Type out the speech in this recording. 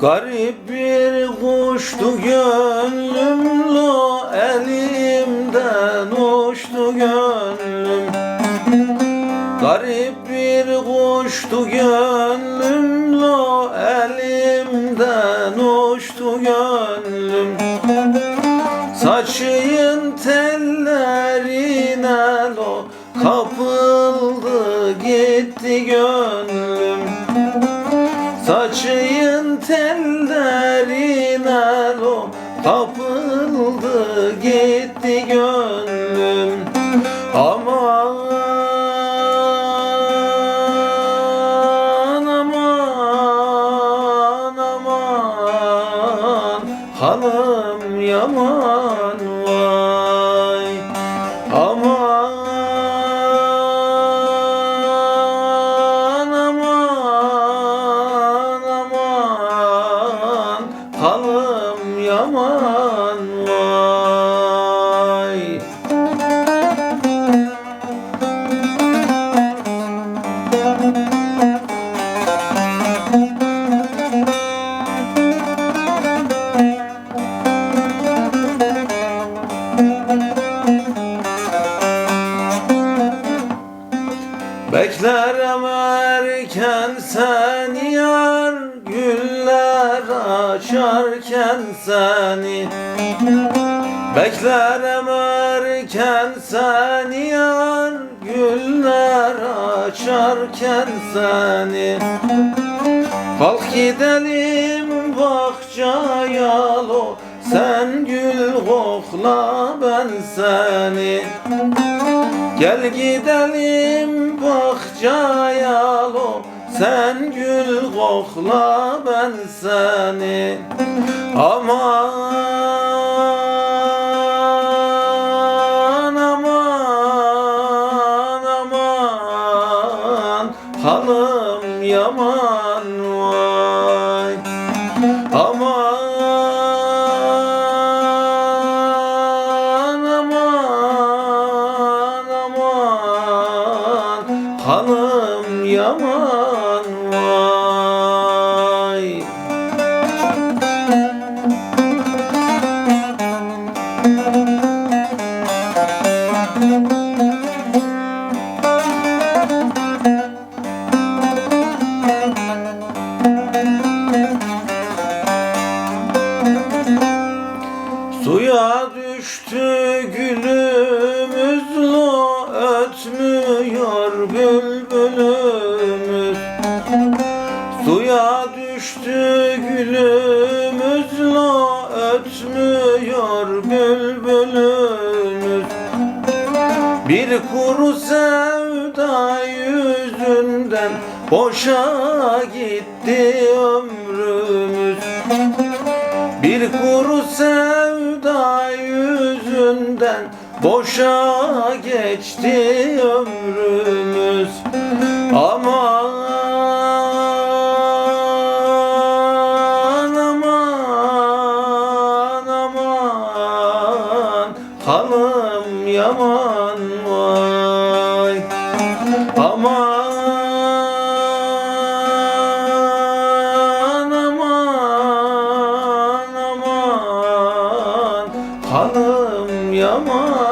Garip bir kuştu gönlüm lo elimden uçtu gönlüm. Garip bir kuştu gönlüm lo elimden uçtu gönlüm. Saçın tellerine lo kapıldı gitti gönlüm. Saçın tellerine lo kapıldı gitti gönlüm. Aman aman aman Hanım Beklerim erken seni yar Güller açarken seni. Beklerim erken seni yar Güller açarken seni. Kalk gidelim bahçaya lo Sen gül kokla ben seni. Gel gidelim bahçaya lo Sen gül kokla ben seni. Aman aman aman Hanım yaman vay düştü gülümüz lo ötmüyor bülbülümüz. Bir kuru sevda yüzünden boşa gitti ömrümüz. Bir kuru sevda yüzünden boşa geçti ömrümüz. Aman hanım yaman